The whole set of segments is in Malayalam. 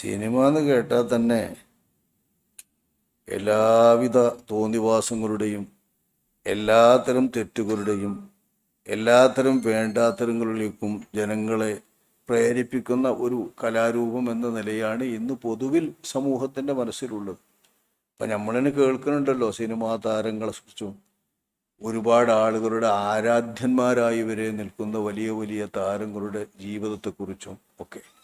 സിനിമ എന്ന് കേട്ടാൽ തന്നെ എല്ലാവിധ തോന്നിവാസങ്ങളുടെയും എല്ലാത്തരം തെറ്റുകളുടെയും എല്ലാത്തരം വേണ്ടാത്തരങ്ങളിലേക്കും ജനങ്ങളെ പ്രേരിപ്പിക്കുന്ന ഒരു കലാരൂപം എന്ന നിലയാണ് ഇന്ന് പൊതുവിൽ സമൂഹത്തിന്റെ മനസ്സിലുള്ളത്. അപ്പം നമ്മളിന് കേൾക്കുന്നുണ്ടല്ലോ സിനിമാ താരങ്ങളെ കുറിച്ചും ഒരുപാട് ആളുകളുടെ ആരാധ്യന്മാരായി വരെ നിൽക്കുന്ന വലിയ വലിയ താരങ്ങളുടെ ജീവിതത്തെക്കുറിച്ചും ഒക്കെ.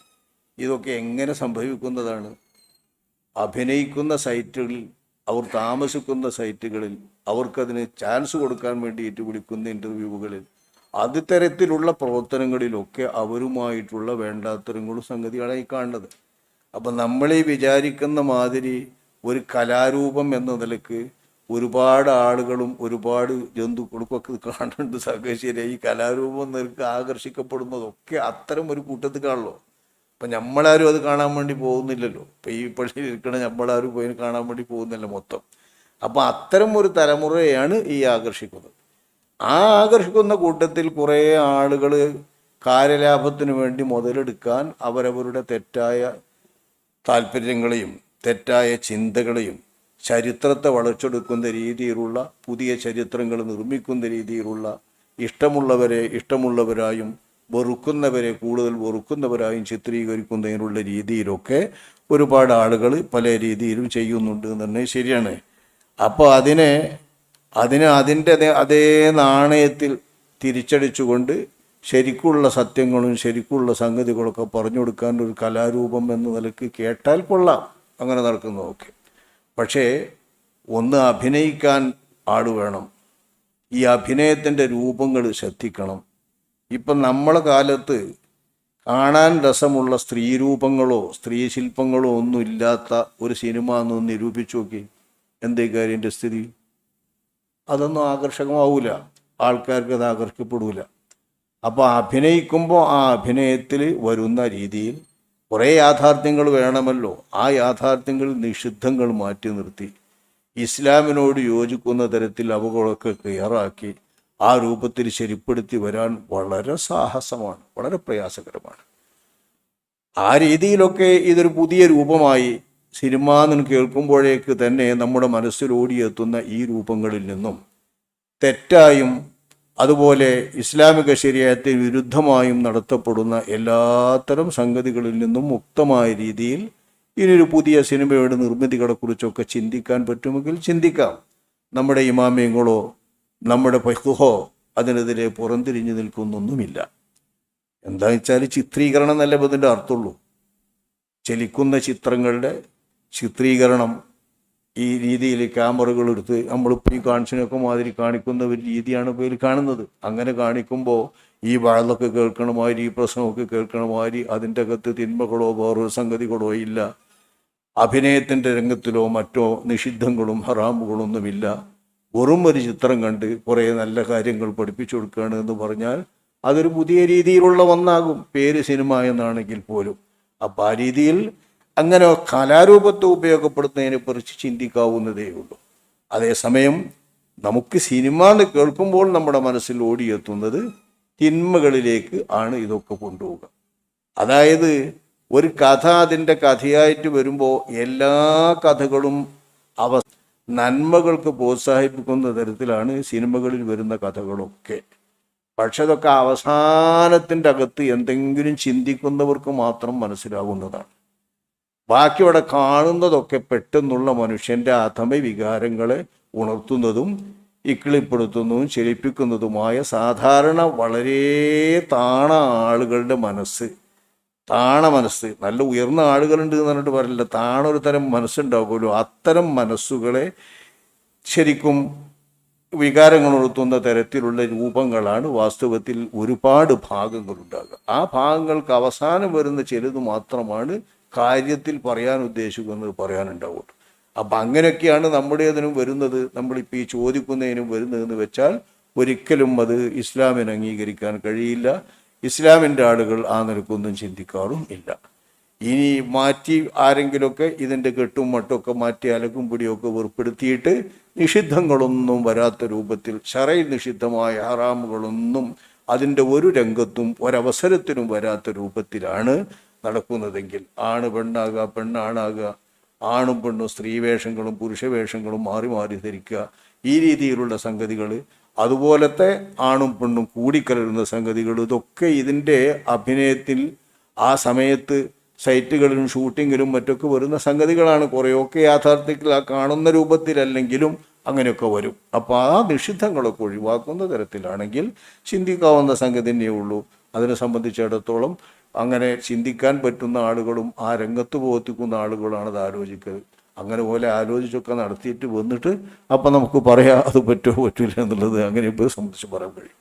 ഇതൊക്കെ എങ്ങനെ സംഭവിക്കുന്നതാണ്? അഭിനയിക്കുന്ന സൈറ്റുകളിൽ അവർ താമസിക്കുന്ന സൈറ്റുകളിൽ അവർക്കതിന് ചാൻസ് കൊടുക്കാൻ വേണ്ടിയിട്ട് വിളിക്കുന്ന ഇന്റർവ്യൂകളിൽ അത് തരത്തിലുള്ള പ്രവർത്തനങ്ങളിലൊക്കെ അവരുമായിട്ടുള്ള വേണ്ടാത്തരങ്ങളും ഈ കാണുന്നത്. അപ്പം നമ്മളീ വിചാരിക്കുന്ന മാതിരി ഒരു കലാരൂപം എന്ന നിലയ്ക്ക് ഒരുപാട് ആളുകളും ഒരുപാട് ജന്തുക്കൾക്കും ഒക്കെ കാണുന്നുണ്ട് സാഹചര്യം ഈ കലാരൂപം നിനക്ക് ആകർഷിക്കപ്പെടുന്നതൊക്കെ അത്തരം ഒരു കൂട്ടത്തിൽ കാണുള്ളൂ അപ്പം നമ്മളാരും അത് കാണാൻ വേണ്ടി പോകുന്നില്ലല്ലോ. ഇപ്പം ഈ പള്ളിയിൽ ഇരിക്കണ നമ്മളാരും പോയി കാണാൻ വേണ്ടി പോകുന്നില്ല മൊത്തം. അപ്പം അത്തരം ഒരു തലമുറയാണ് ഈ ആകർഷിക്കുന്നത്. ആ ആകർഷിക്കുന്ന കൂട്ടത്തിൽ കുറേ ആളുകൾ കാര്യലാഭത്തിന് വേണ്ടി മുതലെടുക്കാൻ അവരവരുടെ തെറ്റായ താല്പര്യങ്ങളെയും തെറ്റായ ചിന്തകളെയും ചരിത്രത്തെ വളച്ചെടുക്കുന്ന രീതിയിലുള്ള പുതിയ ചരിത്രങ്ങൾ നിർമ്മിക്കുന്ന രീതിയിലുള്ള ഇഷ്ടമുള്ളവരെ ഇഷ്ടമുള്ളവരായും വെറുക്കുന്നവരെ കൂടുതൽ വെറുക്കുന്നവരായും ചിത്രീകരിക്കുന്നതിനുള്ള രീതിയിലൊക്കെ ഒരുപാട് ആളുകൾ പല രീതിയിലും ചെയ്യുന്നുണ്ട് തന്നെ ശരിയാണ്. അപ്പോൾ അതിനെ അതിന് അതിന്റെ അതേ- അതേ നാണയത്തിൽ തിരിച്ചടിച്ചുകൊണ്ട് ശരിക്കുള്ള സത്യങ്ങളും ശരിക്കുള്ള സംഗതികളൊക്കെ പറഞ്ഞു കൊടുക്കാൻ ഒരു കലാരൂപം എന്ന നിലയ്ക്ക് കേട്ടാൽ കൊള്ളാം. അങ്ങനെ നടക്കുന്നതൊക്കെ പക്ഷേ ഒന്ന് അഭിനയിക്കാൻ ആട് വേണം. ഈ അഭിനയത്തിന്റെ രൂപങ്ങൾ ശ്രദ്ധിക്കണം. ഇപ്പം നമ്മളെ കാലത്ത് കാണാൻ രസമുള്ള സ്ത്രീരൂപങ്ങളോ സ്ത്രീ ശില്പങ്ങളോ ഒന്നും ഇല്ലാത്ത ഒരു സിനിമ എന്ന് നിരൂപിച്ചു നോക്കി. എന്തേ കാര്യന്റെ സ്ഥിതി? അതൊന്നും ആകർഷകമാവൂല. ആൾക്കാർക്ക് അത് ആകർഷിക്കപ്പെടൂല. അപ്പോൾ അഭിനയിക്കുമ്പോൾ ആ അഭിനയത്തിൽ വരുന്ന രീതിയിൽ കുറേ യാഥാർത്ഥ്യങ്ങൾ വേണമല്ലോ. ആ യാഥാർത്ഥ്യങ്ങൾ നിഷിദ്ധങ്ങൾ മാറ്റി നിർത്തി. ഇസ്ലാമിനോട് യോജിക്കുന്ന തരത്തിൽ അവകളൊക്കെ ക്ലിയറാക്കി. ആ രൂപത്തിൽ ശരിപ്പെടുത്തി വരാൻ വളരെ സാഹസമാണ് വളരെ പ്രയാസകരമാണ്. ആ രീതിയിലൊക്കെ ഇതൊരു പുതിയ രൂപമായി സിനിമ എന്ന് കേൾക്കുമ്പോഴേക്ക് തന്നെ നമ്മുടെ മനസ്സിൽ ഓടിയെത്തുന്ന ഈ രൂപങ്ങളിൽ നിന്നും തെറ്റായും അതുപോലെ ഇസ്ലാമിക ശരീരത്തിന് വിരുദ്ധമായും നടത്തപ്പെടുന്ന എല്ലാത്തരം സംഗതികളിൽ നിന്നും മുക്തമായ രീതിയിൽ ഇനിയൊരു പുതിയ സിനിമയുടെ നിർമ്മിതികളെക്കുറിച്ചൊക്കെ ചിന്തിക്കാൻ പറ്റുമെങ്കിൽ ചിന്തിക്കാം. നമ്മുടെ ഇമാമിയങ്ങളോ നമ്മുടെ പഹുഹോ അതിനെതിരെ പുറംതിരിഞ്ഞു നിൽക്കുന്നൊന്നുമില്ല. എന്താ വെച്ചാൽ ചിത്രീകരണം എന്നല്ലേ ഇതിന്റെ അർത്ഥമുള്ളൂ. ചലിക്കുന്ന ചിത്രങ്ങളുടെ ചിത്രീകരണം ഈ രീതിയിൽ ക്യാമറകൾ എടുത്ത് നമ്മളിപ്പോൾ ഈ കാണിച്ചതിനൊക്കെ മാതിരി കാണിക്കുന്ന ഒരു രീതിയാണ് ഇപ്പോൾ ഇതിൽ കാണുന്നത്. അങ്ങനെ കാണിക്കുമ്പോൾ ഈ വാഴലൊക്കെ കേൾക്കണമാതിരി ഈ പ്രശ്നമൊക്കെ കേൾക്കണമാതിരി അതിന്റെ അകത്ത് തിന്മകളോ വേറൊരു സംഗതികളോ ഇല്ല. അഭിനയത്തിന്റെ രംഗത്തിലോ മറ്റോ നിഷിദ്ധങ്ങളും ഹറാമുകളൊന്നുമില്ല. വെറും ഒരു ചിത്രം കണ്ട് കുറേ നല്ല കാര്യങ്ങൾ പഠിപ്പിച്ചു കൊടുക്കുകയാണ് എന്ന് പറഞ്ഞാൽ അതൊരു പുതിയ രീതിയിലുള്ള ഒന്നാകും. പേര് സിനിമ എന്നാണെങ്കിൽ പോലും. അപ്പം ആ രീതിയിൽ അങ്ങനെ കലാരൂപത്തെ ഉപയോഗപ്പെടുത്തുന്നതിനെ കുറിച്ച് ചിന്തിക്കാവുന്നതേ ഉള്ളൂ. അതേസമയം നമുക്ക് സിനിമ എന്ന് കേൾക്കുമ്പോൾ നമ്മുടെ മനസ്സിൽ ഓടിയെത്തുന്നത് തിന്മകളിലേക്ക് ആണ് ഇതൊക്കെ കൊണ്ടുപോവുക. അതായത് ഒരു കഥ അതിന്റെ കഥയായിട്ട് വരുമ്പോൾ എല്ലാ കഥകളും അവ നന്മകൾക്ക് പ്രോത്സാഹിപ്പിക്കുന്ന തരത്തിലാണ് സിനിമകളിൽ വരുന്ന കഥകളൊക്കെ. പക്ഷെ അതൊക്കെ അവസാനത്തിന്റെ അകത്ത് എന്തെങ്കിലും ചിന്തിക്കുന്നവർക്ക് മാത്രം മനസ്സിലാവുന്നതാണ്. ബാക്കി അവിടെ കാണുന്നതൊക്കെ പെട്ടെന്നുള്ള മനുഷ്യന്റെ അധമ വികാരങ്ങളെ ഉണർത്തുന്നതും ഇക്കിളിപ്പെടുത്തുന്നതും ചലിപ്പിക്കുന്നതുമായ സാധാരണ വളരെ താണ ആളുകളുടെ മനസ്സ് താണ മനസ്സ്. നല്ല ഉയർന്ന ആളുകളുണ്ട് എന്ന് പറഞ്ഞിട്ട് പറയില്ല താണ ഒരു തരം മനസ്സുണ്ടാകുമല്ലോ അത്തരം മനസ്സുകളെ ശരിക്കും വികാരങ്ങൾ ഉണർത്തുന്ന തരത്തിലുള്ള രൂപങ്ങളാണ് വാസ്തവത്തിൽ ഒരുപാട് ഭാഗങ്ങളുണ്ടാകുക. ആ ഭാഗങ്ങൾക്ക് അവസാനം വരുന്ന ചിലത് മാത്രമാണ് കാര്യത്തിൽ പറയാൻ ഉദ്ദേശിക്കുന്നത് പറയാനുണ്ടാവുള്ളൂ അപ്പം അങ്ങനെയൊക്കെയാണ് നമ്മുടേതിനും വരുന്നത്. നമ്മളിപ്പോൾ ഈ ചോദിക്കുന്നതിനും വരുന്നതെന്ന് വെച്ചാൽ ഒരിക്കലും അത് ഇസ്ലാമിന് അംഗീകരിക്കാൻ കഴിയില്ല. ഇസ്ലാമിന്റെ ആളുകൾ ആ നിലക്കൊന്നും ചിന്തിക്കാറും ഇല്ല. ഇനി മാറ്റി ആരെങ്കിലുമൊക്കെ ഇതിന്റെ കെട്ടും മട്ടുമൊക്കെ മാറ്റി അലക്കും പിടിയൊക്കെ വെറുപ്പെടുത്തിയിട്ട് നിഷിദ്ധങ്ങളൊന്നും വരാത്ത രൂപത്തിൽ ശറയിൽ നിഷിദ്ധമായ ഹറാമുകളൊന്നും അതിന്റെ ഒരു രംഗത്തും ഒരവസരത്തിനും വരാത്ത രൂപത്തിലാണ് നടക്കുന്നതെങ്കിൽ ആണ് പെണ്ണാകുക പെണ്ണാണാകുക ആണും പെണ്ണും സ്ത്രീവേഷങ്ങളും പുരുഷവേഷങ്ങളും മാറി മാറി ധരിക്കുക ഈ രീതിയിലുള്ള സംഗതികൾ അതുപോലത്തെ ആണും പെണ്ണും കൂടിക്കലരുന്ന സംഗതികൾ ഇതൊക്കെ ഇതിന്റെ അഭിനയത്തിൽ ആ സമയത്ത് സൈറ്റുകളിലും ഷൂട്ടിങ്ങിലും മറ്റൊക്കെ വരുന്ന സംഗതികളാണ്. കുറേയൊക്കെ യാഥാർത്ഥ്യത്തിൽ ആ കാണുന്ന രൂപത്തിലല്ലെങ്കിലും അങ്ങനെയൊക്കെ വരും. അപ്പോൾ ആ നിഷിദ്ധങ്ങളൊക്കെ ഒഴിവാക്കുന്ന തരത്തിലാണെങ്കിൽ ചിന്തിക്കാവുന്ന സംഗതി തന്നെയേ ഉള്ളൂ. അതിനെ സംബന്ധിച്ചിടത്തോളം അങ്ങനെ ചിന്തിക്കാൻ പറ്റുന്ന ആളുകളും ആ രംഗത്ത് പ്രവർത്തിക്കുന്ന ആളുകളാണ് അത് ആലോചിക്കുന്നത് അങ്ങനെ പോലെ ആലോചിച്ചൊക്കെ നടത്തിയിട്ട് വന്നിട്ട് അപ്പം നമുക്ക് പറയാം അത് പറ്റുമോ പറ്റില്ല എന്നുള്ളത് അങ്ങനെ ഇപ്പോൾ സംബന്ധിച്ച് പറയാൻ കഴിയും.